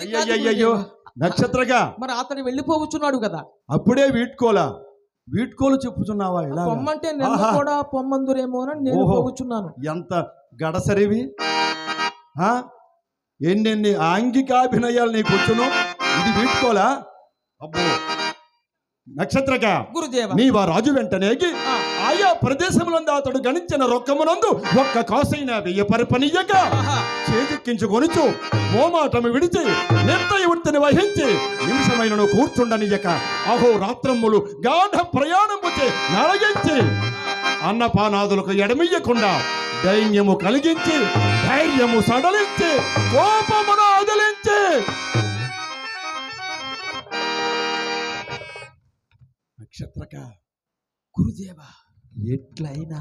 గురుదేవా. నక్షత్రగా. మరి అతడు వెళ్ళిపోవచ్చున్నాడు కదా. అప్పుడే వీడ్కోలా. వీడ్కోలు చెప్పుచున్నావా ఇలా పొమ్మంటే ఆహా. కూడా పొమ్మందురేమోనని నేను ఓహో. పోవచ్చున్నాను ఎంత గడసరివి? ఎన్నెన్ని ఆంగికాభినయాలు నీకు వచ్చును? ఇది వీడ్కోలా? అబ్బో. నక్షత్రక గురుదేవ. నీవా రాజు వెంటనేగి ఆ, ఆయా ప్రదేశములందు అతడు గణించిన రొక్కమునందు ఒక్క కాసైన వెయ్యి పరిపనీయక. చేజిక్కించుకొనుచు మోమాటము విడిచి నిర్ణయ వృత్తిని వహించి నిమిషమైనను కూర్చుండనియక అహో రాత్రములు గాఢ ప్రయాణము నలగించి అన్నపానాదులకు ఎడమియ్యకుండా దైన్యము కలిగించి ధైర్యము సడలించి కోపమును నక్షత్రక గురుదేవ ఎట్లయినా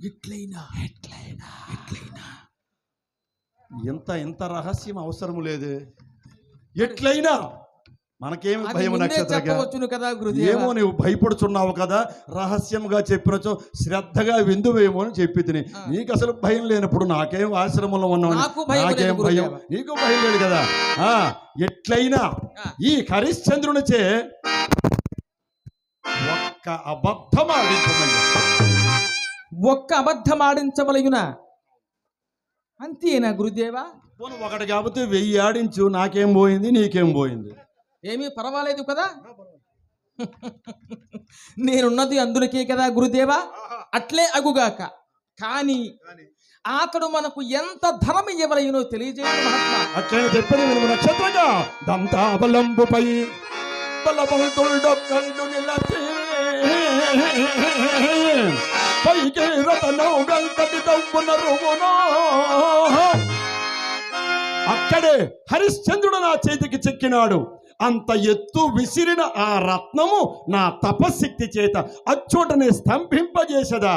ఎట్లయినా ఎట్లయినా. ఎట్లయినా. ఇంత ఇంత రహస్యం అవసరం లేదు. ఎట్లయినా మనకేమి అది భయం ముందే నక్షత్రక? చెప్పవచ్చును కదా ఏమో నువ్వు భయపడుచున్నావు కదా రహస్యంగా చెప్పినచో శ్రద్ధగా విందువేమో అని చెప్పి తిని. నీకు అసలు భయం లేనప్పుడు నాకేం ఆశ్రమంలో ఉన్నావు నాకు భయం నాకేం భయం? గురుదేవ. నీకు భయం లేదు కదా? ఆ ఎట్లయినా. ఈ హరిశ్చంద్రునిచే ఒక్క అబద్ధం ఆడించమయ్యా ఒక్క అబద్ధం ఆడించవలయున అంతేనా గురుదేవా? పోను ఒకటి కాకపోతే వెయ్యి ఆడించు నాకేం పోయింది నీకేం పోయింది. ఏమీ పర్వాలేదు కదా? నేనున్నది అందులకే కదా గురుదేవా? అట్లే అగుగాక. కానీ అతడు మనకు ఎంత ధనం ఇవ్వలయునో తెలియజేయడం అట్లనే చెప్పని వినుము నక్షత్రగా నిలచి పైకి రతనం గంతటి దవ్వున రువునో అక్కడే హరిశ్చంద్రుడు నా చేతికి చెక్కినాడు. అంత ఎత్తు విసిరిన ఆ రత్నము నా తపశక్తి చేత అచ్చోటనే స్తంభింపజేసదా?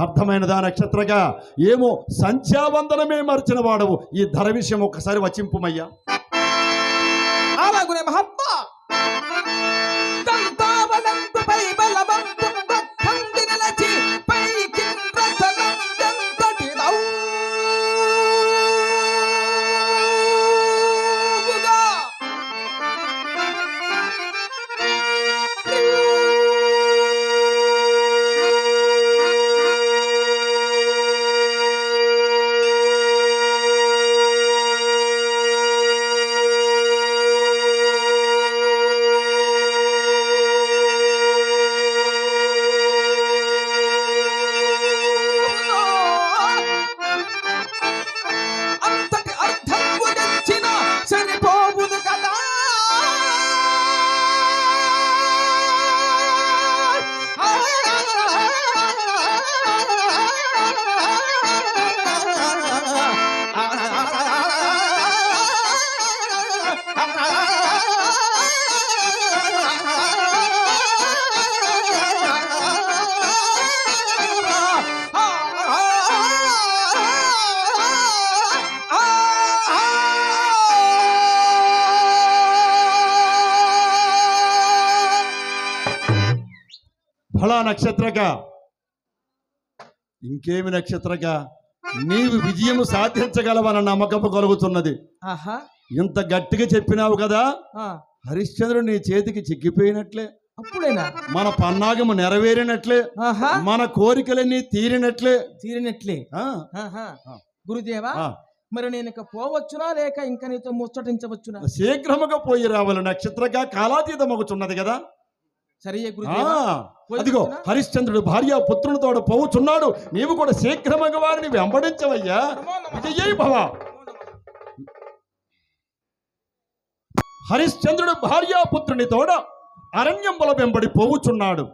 అర్థమైనదా నక్షత్రగా ఏమో సంధ్యావందనమే మరిచిన వాడవు. ఈ ధర విషయం ఒక్కసారి వచింపుమయ్యా. అలాగునే మహా ఫలా నక్షత్రక. ఇంకేమి నక్షత్రక? నీవు విజయము సాధించగలవన్న నమ్మకము కలుగుతున్నది. ఇంత గట్టిగా చెప్పినావు కదా? హరిశ్చంద్రుడు నీ చేతికి చిక్కిపోయినట్లే. అప్పుడేనా? మన పన్నాగము నెరవేరినట్లే. ఆహా. మన కోరికలన్నీ తీరినట్లే. తీరినట్లే. గురుదేవా. మరి నేను ఇక పోవచ్చునా లేక ఇంకా నీతో ముచ్చటించవచ్చునా? శీఘ్రముగా పోయి రావాలి. నక్షత్రగా కాలాతీతమగుచున్నది కదా? అదిగో? హరిశ్చంద్రుడు భార్య పుత్రునితోడు పోవుచున్నాడు. నీవు కూడా శీఘ్రముగా వారిని వెంబడించవయ్యా. విజయై భవ. హరిశ్చంద్రుడు భార్యాపుత్రుని తోడ అరణ్యంబుల వెంబడి పోవుచున్నాడు.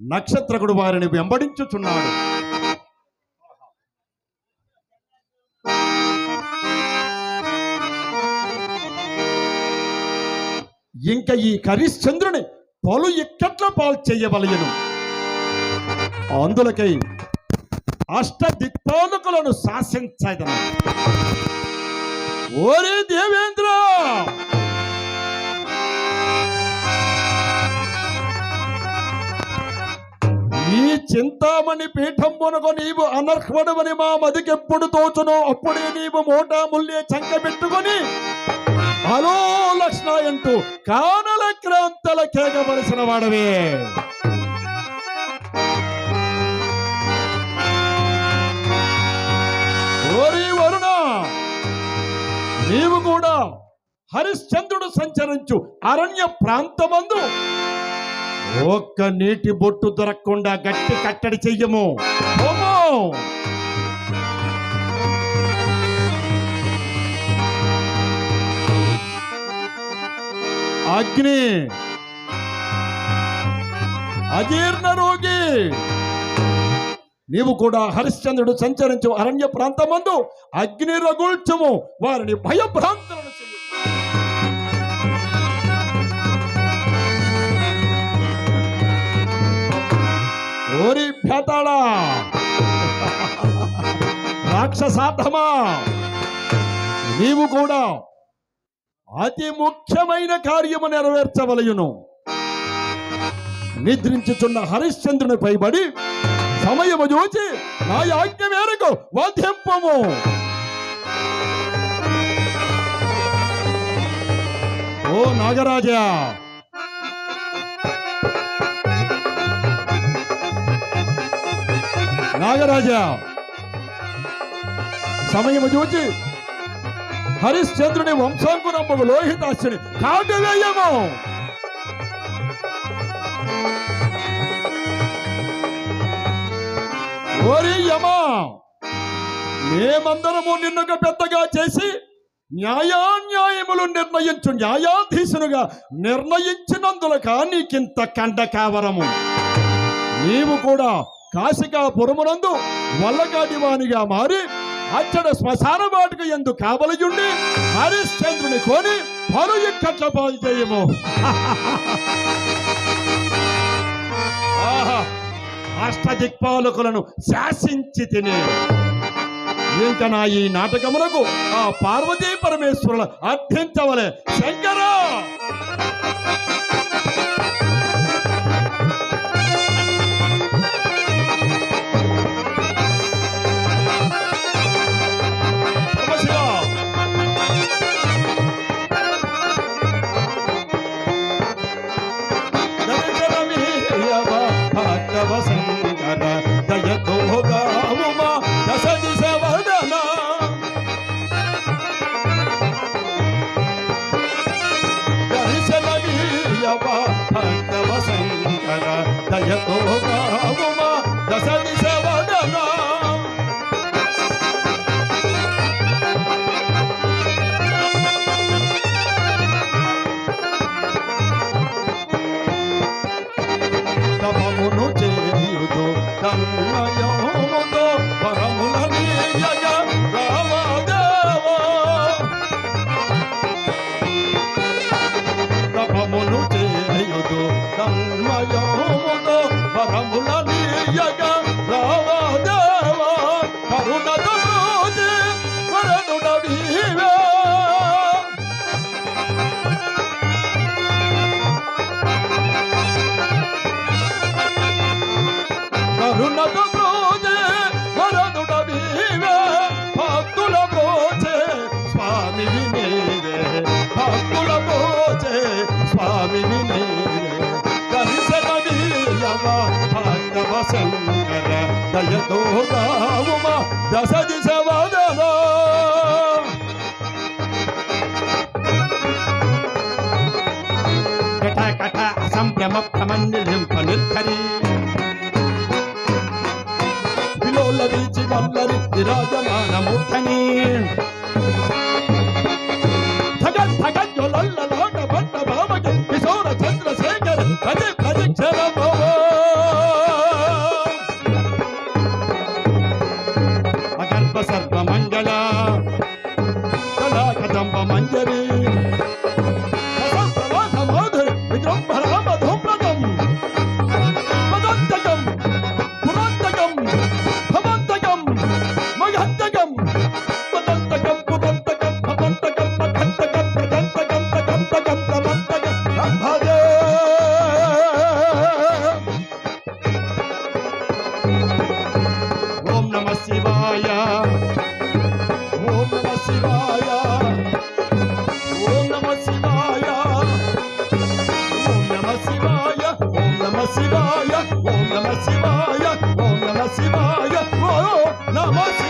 నక్షత్రకుడు వారిని వెంబడించుచున్నాడు. ఇంకా ఈ హరిశ్చంద్రుని పలు ఇక్కట్ల పాలు చేయవలయను. అందులకై అష్ట దిక్పాలకులను శాసించదను. ఓరే దేవేంద్ర! ఈ చింతామణి పీఠంబునకు నీవు అనర్హుడవని మా మదికెప్పుడు తోచునో అప్పుడే నీవు మోటాముల్లే చంక పెట్టుకొని హలో లక్ష్ణ అంటూ కానల క్రాంతల కేగవలసిన వాడవే. ఓరి వరుణ నీవు కూడా హరిశ్చంద్రుడు సంచరించు అరణ్య ప్రాంతమందు. ఒక్క నీటి బొట్టు దొరకకుండా గట్టి కట్టడి చెయ్యము. అగ్ని అజీర్ణ రోగి. నీవు కూడా హరిశ్చంద్రుడు సంచరించు అరణ్య ప్రాంతమందు అగ్ని రగుల్చము వారిని భయభ్రాంతులను ఓరి భేతాళా రాక్షసాధమా నీవు కూడా అతి ముఖ్యమైన కార్యము నెరవేర్చవలయును. నిద్రించుచున్న హరిశ్చంద్రుని పైబడి సమయము చూచి నా ఆజ్ఞ మేరకు వధింపము. ఓ నాగరాజా! నాగరాజా! సమయము చూచి హరిశ్చంద్రుని వంశాంకురంబకు లోహితాస్యుని కాటువేయము ఓరియమా మేమందరము నిన్నుక పెద్దగా చేసి న్యాయాన్యాయములు నిర్ణయించు న్యాయాధీశునుగా నిర్ణయించినందులక నీకింత కండ కావరము. నీవు కూడా కాశికాపురమునందు వల్లకాటి వానిగా మారి అచ్చడ శ్మశాన వాటికి ఎందు కావలయుండి హరిశ్చంద్రుని కొని పలు ఇక్కట్ల బాగు చేయము. ఆహా అష్టదిక్పాలకులను శాసించి తినే. ఇంకా నా ఈ నాటకమునకు ఆ పార్వతీ పరమేశ్వరుల అర్థించవలే. శంకరా! దశ శంకర దయతో గావుమ దశ దిశ వదన. కట అసంభ్రమ ప్రమండిలింప నిర్ధరి విలోల వీచి వల్లరి విరాజమాన no más.